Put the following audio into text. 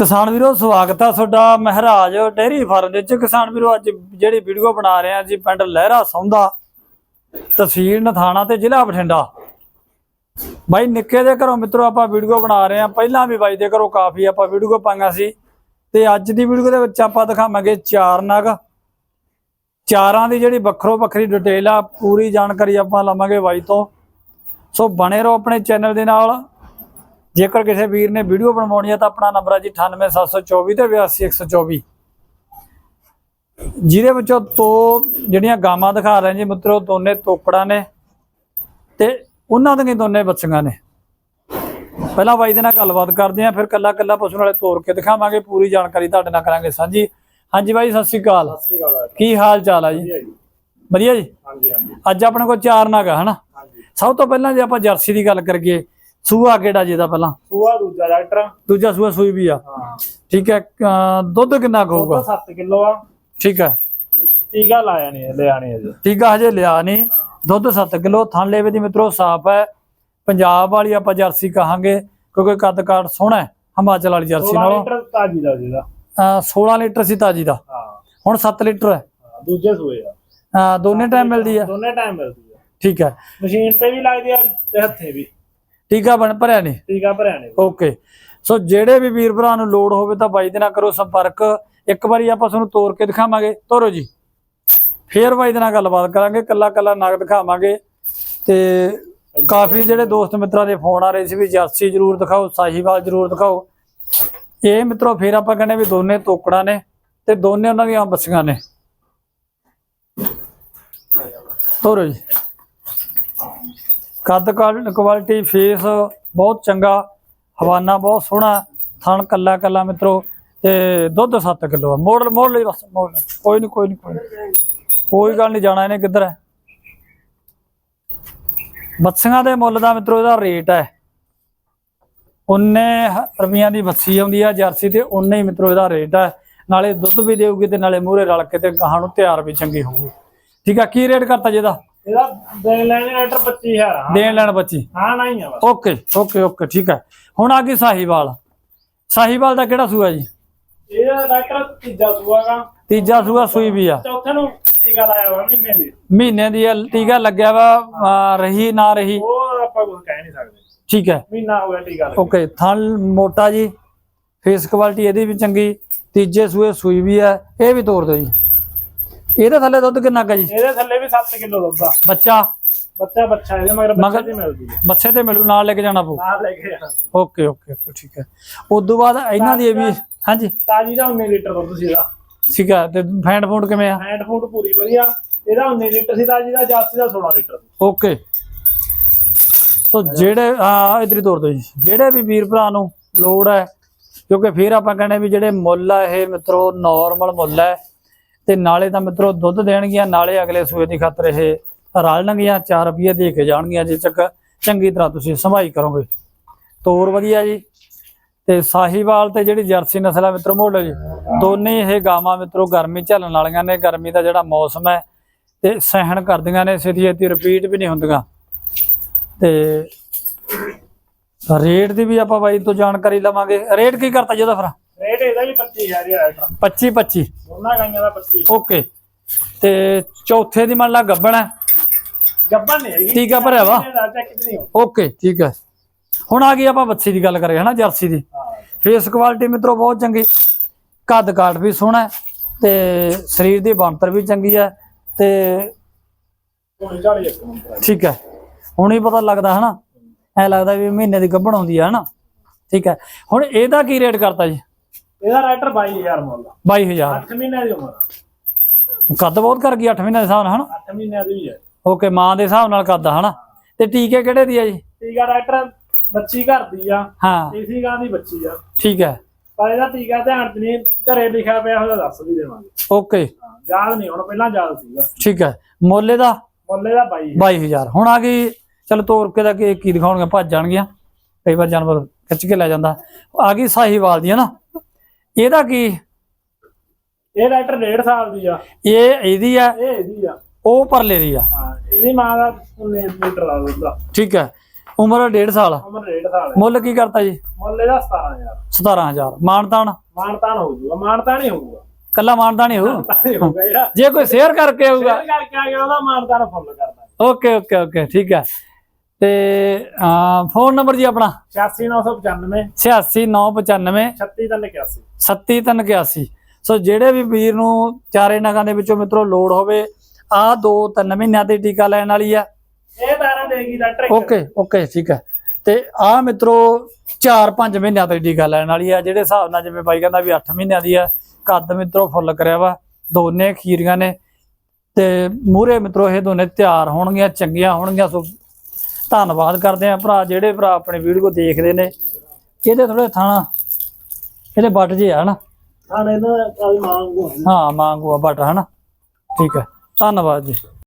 ਕਿਸਾਨ ਵੀਰੋ, ਸਵਾਗਤ ਆ ਤੁਹਾਡਾ ਮਹਾਰਾਜ ਡੇਅਰੀ ਫਾਰਮ ਦੇ ਵਿੱਚ। ਕਿਸਾਨ ਵੀਰੋ, ਅੱਜ ਜਿਹੜੀ ਵੀਡੀਓ ਬਣਾ ਰਹੇ ਆ ਜੀ, ਪਿੰਡ ਲਹਿਰਾ ਸੌਂਦਾ, ਤਹਿਸੀਲ ਨਥਾਣਾ ਤੇ ਜ਼ਿਲ੍ਹਾ ਬਠਿੰਡਾ। ਬਾਈ, ਨਿੱਕੇ ਦੇ ਘਰੋਂ ਮਿੱਤਰੋ, ਆਪਾਂ ਵੀਡੀਓ ਬਣਾ ਰਹੇ ਆ ਪਹਿਲਾਂ ਵੀ ਬਾਈ ਦੇ ਘਰੋਂ ਕਾਫੀ ਆਪਾਂ ਵੀਡੀਓ ਪਾਈਆਂ ਸੀ। ਤੇ ਅੱਜ ਦੀ ਵੀਡੀਓ ਦੇ ਵਿੱਚ ਆਪਾਂ ਦਿਖਾਵਾਂਗੇ ਚਾਰ ਨਗ। ਚਾਰਾਂ ਦੀ ਜਿਹੜੀ ਵੱਖਰੋ ਵੱਖਰੀ ਡਿਟੇਲ ਆ, ਪੂਰੀ ਜਾਣਕਾਰੀ ਆਪਾਂ ਲਵਾਂਗੇ ਬਾਈ ਤੋਂ। ਸੋ ਬਣੇ ਰਹੋ ਆਪਣੇ ਚੈਨਲ ਦੇ ਨਾਲ। ਜੇਕਰ ਕਿਸੇ ਵੀਰ ਨੇ ਵੀਡੀਓ ਬਣਵਾਉਣੀ ਹੈ ਤਾਂ ਆਪਣਾ ਨੰਬਰ ਹੈ ਜੀ 98724 ਤੇ 82124 ਜਿਹਦੇ ਵਿੱਚੋਂ ਦੋ ਜਿਹੜੀਆਂ ਗਾਵਾਂ ਦਿਖਾ ਰਹੇ ਜੀ ਮਿੱਤਰੋ ਦੋਨੇ ਤੋਕੜਾਂ ਨੇ ਤੇ ਉਹਨਾਂ ਦੀਆਂ ਦੋਨੇ ਬੱਚੀਆਂ ਨੇ। ਪਹਿਲਾਂ ਬਾਈ ਦੇ ਨਾਲ ਗੱਲਬਾਤ ਕਰਦੇ ਆਂ ਫਿਰ ਕੱਲਾ ਕੱਲਾ ਪਸ਼ੂ ਨਾਲੇ ਤੋੜ ਕੇ ਦਿਖਾਵਾਂਗੇ ਪੂਰੀ ਜਾਣਕਾਰੀ ਤੁਹਾਡੇ ਨਾਲ ਕਰਾਂਗੇ ਸਾਂਝੀ। ਹਾਂਜੀ ਬਾਈ ਸਤਿ ਸ਼੍ਰੀ ਅਕਾਲ। ਸਤਿ ਸ਼੍ਰੀ ਅਕਾਲ। ਕੀ ਹਾਲ ਚਾਲ ਆ ਜੀ? ਵਧੀਆ ਜੀ। ਹਾਂਜੀ ਹਾਂਜੀ। ਅੱਜ ਆਪਣੇ ਕੋਲ ਚਾਰ ਨਗ ਹਨਾ? ਸਭ ਤੋਂ ਪਹਿਲਾਂ ਜੇ ਆਪਾਂ ਜਰਸੀ ਦੀ ਗੱਲ ਕਰੀਏ ਸੂਆ ਕਿਹੜਾ ਜੀ ਦਾ ਪਹਿਲਾਂ? ਸੂਆ ਦੂਜਾ ਡਾਕਟਰ। ਦੂਜਾ ਸੂਆ ਸੂਈ ਵੀ ਆ। ਹਾਂ। ਠੀਕ ਹੈ ਦੁੱਧ ਕਿੰਨਾ ਕੁ ਹੋਊਗਾ? 7 ਕਿਲੋ ਆ। ਠੀਕ ਹੈ। ਟੀਕਾ ਲਾਇਆ ਨਹੀਂ ਲਿਆ ਨਹੀਂ ਅਜੇ ਆ ਹਜੇ ਲਿਆ ਨਹੀਂ ਦੁੱਧ 7 ਕਿਲੋ ਥਣ ਲੇਵੇ ਦੀ ਮਿੱਤਰੋ ਸਾਫ਼ ਹੈ। ਪੰਜਾਬ ਵਾਲੀ ਆਪਾਂ ਜਰਸੀ ਕਹਾਂਗੇ ਕਿਉਂਕਿ ਕੱਦ ਕਾਠ ਸੋਹਣਾ ਹੈ ਹਿਮਾਚਲ ਵਾਲੀ ਜਰਸੀ 16 ਨਾਲੋਂ। ਲੀਟਰ ਤਾਜੀ ਦਾ ਜਿਹਦਾ ਅਹ 16 ਲੀਟਰ ਸੀ ਤਾਜੀ ਦਾ। ਹਾਂ। ਹੁਣ 7 ਲੀਟਰ ਹੈ। ਹਾਂ, ਦੂਜੇ ਸੂਏ ਆ। ਅਹ ਦੋਨੇ ਟਾਈਮ ਮਿਲਦੀ ਹੈ। ਦੋਨੇ ਟਾਈਮ ਮਿਲਦੀ ਆ। ਠੀਕ ਹੈ। ਮਸ਼ੀਨ ਤੇ ਵੀ ਲੱਗਦੀ ਆ ਤੇ ਹੱਥੇ ਵੀ। ਟੀਕਾ ਬਣ ਭਰਿਆ ਨਹੀਂ? ਟੀਕਾ ਭਰਿਆ ਨੇ ਓਕੇ। ਸੋ ਜਿਹੜੇ ਵੀ ਵੀਰ ਭਰਾ ਨੂੰ ਲੋੜ ਹੋਵੇ ਤਾਂ ਬਾਈ ਦੇ ਨਾਲ ਕਰੋ ਸੰਪਰਕ। ਇੱਕ ਵਾਰੀ ਆਪਾਂ ਤੁਹਾਨੂੰ ਤੋੜ ਕੇ ਦਿਖਾਵਾਂਗੇ। ਤੋਰੋ ਜੀ। ਫੇਰ ਬਾਈ ਦੇ ਨਾਲ ਗੱਲਬਾਤ ਕਰਾਂਗੇ। ਕੱਲਾ ਕੱਲਾ ਨਗ ਦਿਖਾਵਾਂਗੇ। ਤੇ ਕਾਫੀ ਜਿਹੜੇ ਦੋਸਤ ਮਿੱਤਰਾਂ ਦੇ ਫੋਨ ਆ ਰਹੇ ਸੀ ਵੀ ਜਰਸੀ ਜ਼ਰੂਰ ਦਿਖਾਓ ਸਾਹੀਵਾਲ ਜ਼ਰੂਰ ਦਿਖਾਓ। ਇਹ ਮਿੱਤਰੋ ਫੇਰ ਆਪਾਂ ਕਹਿੰਦੇ ਵੀ ਦੋਨੇ ਤੋਕੜਾਂ ਨੇ ਤੇ ਦੋਨੇ ਉਹਨਾਂ ਦੀਆਂ ਬੱਸੀਆਂ ਨੇ। ਤੋਰੋ ਜੀ। ਕੱਦ ਕੁਆਲਿਟੀ ਫੇਸ ਬਹੁਤ ਚੰਗਾ, ਹਵਾਨਾ ਬਹੁਤ ਸੋਹਣਾ, ਥਣ ਕੱਲਾ ਕੱਲਾ ਮਿੱਤਰੋ, ਤੇ ਦੁੱਧ 7 ਕਿਲੋ ਆ। ਮੋੜ ਮੋੜ ਲਈ ਬਸ ਮੋੜ ਕੋਈ ਨਹੀਂ ਕੋਈ ਨਹੀਂ ਕੋਈ ਨੀ। ਕੋਈ ਗੱਲ ਨਹੀਂ ਜਾਣਾ ਇਹਨੇ ਕਿੱਧਰ ਹੈ? ਬੱਸੀਆਂ ਦੇ ਮੁੱਲ ਦਾ ਮਿੱਤਰੋ, ਇਹਦਾ ਰੇਟ ਹੈ। 19 ਰੁਪਈਆਂ ਦੀ ਬੱਸੀ ਆਉਂਦੀ ਆ, ਜਰਸੀ ਤੇ 19 ਹੀ ਮਿੱਤਰੋ ਇਹਦਾ ਰੇਟ ਹੈ। ਨਾਲੇ ਦੁੱਧ ਵੀ ਦੇਊਗੀ ਤੇ ਨਾਲੇ ਮੂਹਰੇ ਰਲ ਕੇ ਤੇ ਗਾਹਾਂ ਨੂੰ ਤਿਆਰ ਵੀ ਚੰਗੀ ਹੋਊਗੀ। ਠੀਕ ਆ, ਕੀ ਰੇਟ ਕਰਤਾ ਜੀ ਇਹਦਾ ਦੇਣ ਲੈਣੇ ਲੀਟਰ 25000 ਆ। ਦੇਣ ਲੈਣ ਬੱਚੀ ਹਾਂ ਨਹੀਂ ਆ ਬਸ। ਓਕੇ ਓਕੇ ਓਕੇ ਠੀਕ ਹੈ ਹੁਣ ਆ ਗਈ ਸਾਹੀਵਾਲ। ਸਾਹੀਵਾਲ ਦਾ ਕਿਹੜਾ ਸੂਆ ਜੀ? ਇਹ ਡਾਕਟਰ ਤੀਜਾ ਸੂਆ ਗਾ। ਤੀਜਾ ਸੂਆ ਸੂਈ ਵੀ ਆ। ਚੌਥੇ ਨੂੰ ਟੀਕਾ ਲਾਇਆ ਵਾ ਮਹੀਨੇ ਦੀ। ਮਹੀਨੇ ਦੀ ਇਹ ਟੀਕਾ ਲੱਗਿਆ ਵਾ ਅਹ ਰਹੀ ਨਾ ਰਹੀ। ਉਹ ਆਪਾਂ ਕੁਝ ਕਹਿ ਨਹੀਂ ਸਕਦੇ। ਠੀਕ ਹੈ ਮਹੀਨਾ ਹੋ ਗਿਆ ਟੀਕਾ ਲੱਗੇ ਓਕੇ ਥਣ ਮੋਟਾ ਜੀ। ਫੇਸ ਕੁਆਲਿਟੀ ਇਹਦੀ ਵੀ ਚੰਗੀ। ਤੀਜੇ ਸੂਏ ਸੂਈ ਵੀ ਹੈ ਇਹ ਵੀ ਤੋੜ ਦਿਓ ਜੀ। ਇਹਦੇ ਥੱਲੇ ਦੁੱਧ ਕਿੰਨਾ ਕਾ ਜੀ? ਇਹਦੇ ਥੱਲੇ ਵੀ 7 ਕਿਲੋ ਦੁੱਧ ਆ। ਬੱਚਾ? ਬੱਚਾ ਬੱਚਾ ਇਹਦੇ ਮਗਰ ਬੱਚੇ ਦੀ ਮਿਲਦੀ ਹੈ ਬੱਚੇ ਤੇ ਮਿਲੂ ਨਾਲ ਲੈ ਕੇ ਜਾਣਾ ਪਊ? ਨਾਲ ਲੈ ਕੇ ਜਾਣਾ। ਓਕੇ ਓਕੇ ਓਕੇ ਠੀਕ ਹੈ। ਉਸ ਤੋਂ ਬਾਅਦ ਇਹਨਾਂ ਦੀ ਇਹ ਵੀ ਹਾਂਜੀ? ਤਾਜੀ ਦਾ 19 ਲੀਟਰ ਦੁੱਧ ਸੀ ਇਹਦਾ ਠੀਕ ਹੈ ਤੇ ਫੈਂਡ ਫੂਡ ਕਿਵੇਂ ਆ? ਹੈਂਡ ਫੂਡ ਪੂਰੀ ਵਧੀਆ। ਇਹਦਾ 19 ਲੀਟਰ ਸੀ ਤਾਜੀ ਦਾ ਜਾਸਤੀ ਦਾ 16 ਲੀਟਰ। ਓਕੇ। ਸੋ ਜਿਹੜੇ ਆ ਇਧਰ ਤੋੜ ਦਿਓ ਜੀ। ਜਿਹੜੇ ਵੀ ਵੀਰ ਭਰਾ ਨੂੰ ਲੋੜ ਹੈ ਕਿਉਂਕਿ ਫਿਰ ਆਪਾਂ ਕਹਿੰਦੇ ਵੀ ਜਿਹੜੇ ਮੁੱਲ ਆ ਇਹ ਮਿੱਤਰੋ ਨਾਰਮਲ ਮੁੱਲ ਹੈ। ਤੇ ਨਾਲੇ ਤਾਂ ਮਿੱਤਰੋ ਦੁੱਧ ਦੇਣਗੀਆਂ, ਨਾਲੇ ਅਗਲੇ ਸੂਏ ਦੀ ਖਾਤਰ ਇਹ ਰਲਣਗੀਆਂ 4 ਰੁਪਏ ਦੇ ਕੇ ਜਾਣਗੀਆਂ ਜੇ ਚੱਕ ਚੰਗੀ ਤਰ੍ਹਾਂ ਤੁਸੀਂ ਸੰਭਾਈ ਕਰੋਗੇ। ਤੋਰ ਵਧੀਆ ਜੀ। ਤੇ ਸਾਹੀਵਾਲ ਤੇ ਜਿਹੜੀ ਜਰਸੀ ਨਸਲ ਹੈ ਮਿੱਤਰੋ ਮੋਢੋ ਜੀ, ਦੋਨੇ ਇਹ ਗਾਵਾਂ ਮਿੱਤਰੋ ਗਰਮੀ ਝੱਲਣ ਵਾਲੀਆਂ ਨੇ, ਗਰਮੀ ਦਾ ਜਿਹੜਾ ਮੌਸਮ ਹੈ ਤੇ ਸਹਿਣ ਕਰਦੀਆਂ ਨੇ ਸਿੱਧੀ ਇੱਥੇ ਰਿਪੀਟ ਵੀ ਨਹੀਂ ਹੁੰਦੀਆਂ। ਤੇ ਰੇਟ ਦੀ ਵੀ ਆਪਾਂ ਬਾਈ ਤੋਂ ਜਾਣਕਾਰੀ ਲਵਾਂਗੇ। ਰੇਟ ਕੀ ਕਰਤਾ ਜੀ ਉਹਦਾ ਫਿਰ? 25000 ਹੀ ਲੀਟਰ 25 25 ਦੋਨਾਂ ਗਾਈਆਂ ਦਾ 25 ਓਕੇ। ਤੇ ਚੌਥੇ ਦੀ ਮੰਨ ਲਾ ਗੱਬਣ ਹੈ। ਗੱਬਨ ਨਹੀਂ ਹੈਗੀ। ਟੀਕਾ ਭਰਿਆ ਵਾ। ਓਕੇ ਠੀਕ ਹੈ। ਹੁਣ ਆ ਗਈ ਆਪਾਂ ਬੱਚੀ ਦੀ ਗੱਲ ਕਰੀਏ ਹਨਾ ਜਰਸੀ ਦੀ। ਫੇਸ ਕੁਆਲਿਟੀ ਮਿੱਤਰੋ ਬਹੁਤ ਚੰਗੀ। ਕੱਦ ਕਾਠ ਵੀ ਸੋਹਣਾ ਤੇ ਸਰੀਰ ਦੀ ਬਣਤਰ ਵੀ ਚੰਗੀ ਹੈ ਤੇ ਠੀਕ ਹੈ। ਹੁਣ ਹੀ ਪਤਾ ਲੱਗਦਾ ਹਨਾ। ਐ ਲੱਗਦਾ ਵੀ ਮਹੀਨੇ ਦੀ ਗੱਭਣ ਆਉਂਦੀ ਹੈ ਹਨਾ। ਠੀਕ ਹੈ। ਹੁਣ ਇਹਦਾ ਕੀ ਰੇਟ ਕਰਤਾ ਜੀ? ਇਹਦਾ ਰਾਈਟਰ 22000 ਮੁੱਲ 22000 8 ਮਹੀਨਿਆਂ ਦੀ ਉਮਰ ਕੱਦ ਬਹੁਤ ਕਰ ਗਈ 8 ਮਹੀਨੇ ਦੇ ਹਿਸਾਬ ਨਾਲ ਹਨਾ? 8 ਮਹੀਨਿਆਂ ਦੀ ਹੈ ਓਕੇ ਮਾਂ ਦੇ ਹਿਸਾਬ ਨਾਲ ਕੱਦ ਆ ਹਨਾ? ਤੇ ਟੀਕੇ ਕਿਹੜੇ ਦੀ ਆ ਜੀ? ਟੀਕਾ ਰਾਈਟਰ ਬੱਚੀ ਘਰ ਦੀ ਆ। ਹਾਂ। ਇਸੀ ਗਾਂ ਦੀ ਬੱਚੀ ਆ। ਠੀਕ ਹੈ। ਪਰ ਇਹਦਾ ਟੀਕਾ ਧਿਆਨ ਚ ਨਹੀਂ ਘਰੇ ਲਿਖਿਆ ਪਿਆ ਹੋਇਆ ਦੱਸ ਵੀ ਦੇਵਾਂਗੇ। ਓਕੇ। ਹਾਂ, ਯਾਦ ਨਹੀਂ ਹੁਣ ਪਹਿਲਾਂ ਯਾਦ ਸੀਗਾ। ਠੀਕ ਹੈ। ਮੁੱਲ ਇਹਦਾ? ਮੁੱਲ ਇਹਦਾ 22 22000 ਹੁਣ ਆ ਗਈ ਚਲ ਤੋਰ ਕੇ ਦਾ ਕੀ ਕੀ ਦਿਖਾਉਣਗੇ ਭੱਜ ਜਾਣਗੀਆਂ। ਕਈ ਵਾਰ ਜਾਨਵਰ ਖਿੱਚ ਕੇ ਲੈ ਜਾਂਦਾ। ਆ ਗਈ ਸਾਹੀਵਾਲ ਦੀ ਹੈ ਨਾ ਇਹਦਾ ਕੀ? ਇਹ ਰਾਈਟਰ 1.5 ਸਾਲ ਦੀ ਆ। ਇਹ ਇਹਦੀ ਆ? ਇਹ ਇਹਦੀ ਆ। ਉਹ ਪਰਲੇ ਦੀ ਆ। ਹਾਂ ਇਹਦੀ ਮਾਂ ਦਾ 19 ਲੀਟਰ ਆ ਦੁੱਧ ਦਾ ਠੀਕ ਹੈ ਉਮਰ 1.5 ਸਾਲ ਉਮਰ ਰੇਟ ਸਾਲ ਮੁੱਲ ਕੀ ਕਰਤਾ ਜੀ? ਮੁੱਲ ਇਹਦਾ 17000 17000 ਮਾਨਤਾਨ? ਮਾਨਤਾਨ ਹੋ ਜਾਊਗਾ ਮਾਨਤਾਨ ਹੀ ਹੋਊਗਾ। ਕੱਲਾ ਮਾਨਤਾਨ ਹੀ ਹੋਊਗਾ ਜੇ ਕੋਈ ਸ਼ੇਅਰ ਕਰਕੇ ਆਊਗਾ। ਫੇਰ ਕਰਕੇ ਆ ਗਿਆ ਉਹਦਾ ਮਾਨਤਾਨ ਫੁੱਲ ਕਰਦਾ। ਓਕੇ ਓਕੇ ਓਕੇ ਠੀਕ ਹੈ ਤੇ ਫੋਨ ਨੰਬਰ ਜੀ ਆਪਣਾ? 86995 86995 36381 37381 ਸੋ ਜਿਹੜੇ ਵੀ ਵੀਰ ਨੂੰ ਚਾਰੇ ਨਗਾਂ ਦੇ ਵਿੱਚੋਂ ਮਿੱਤਰੋ ਲੋਡ ਹੋਵੇ ਆ ਦੋ ਤਿੰਨ ਮਹੀਨਿਆਂ ਤੇ ਟੀਕਾ ਲੈਣ ਵਾਲੀ ਆ ਇਹ ਤਾਰਾਂ ਦੇਗੀ ਦਾ ਟਰੈਕਟਰ ਓਕੇ ਓਕੇ ਠੀਕ ਹੈ। ਤੇ ਆ ਮਿੱਤਰੋ 4-5 ਮਹੀਨਿਆਂ ਤੇ ਟੀਕਾ ਲੈਣ ਵਾਲੀ ਆ ਜਿਹੜੇ ਹਿਸਾਬ ਨਾਲ ਜਿਵੇਂ ਬਾਈ ਕਹਿੰਦਾ ਵੀ 8 ਮਹੀਨਿਆਂ ਦੀ ਆ ਕੱਦ ਮਿੱਤਰੋ ਫੁੱਲ ਕਰਿਆ ਵਾ ਦੋਨੇ ਖੀਰੀਆਂ ਨੇ। ਤੇ ਮੂਰੇ ਮਿੱਤਰੋ ਇਹ ਦੋਨੇ ਤਿਆਰ ਹੋਣਗੀਆਂ ਚੰਗੀਆਂ ਹੋਣਗੀਆਂ ਸੋ ਧੰਨਵਾਦ ਕਰਦੇ ਆ ਭਰਾ ਜਿਹੜੇ ਭਰਾ ਆਪਣੀ ਵੀਡੀਓ ਦੇਖਦੇ ਨੇ। ਇਹਦੇ ਥੋੜੇ ਥਾਣਾ ਇਹਦੇ ਬੱਟ ਜੇ ਆ ਨਾ ਹਾਂ ਇਹਨਾਂ ਦਾ ਮੰਗੂ ਹਾਂ ਮੰਗੂਆ ਬਟ ਹਨਾ? ਠੀਕ ਹੈ। ਧੰਨਵਾਦ ਜੀ।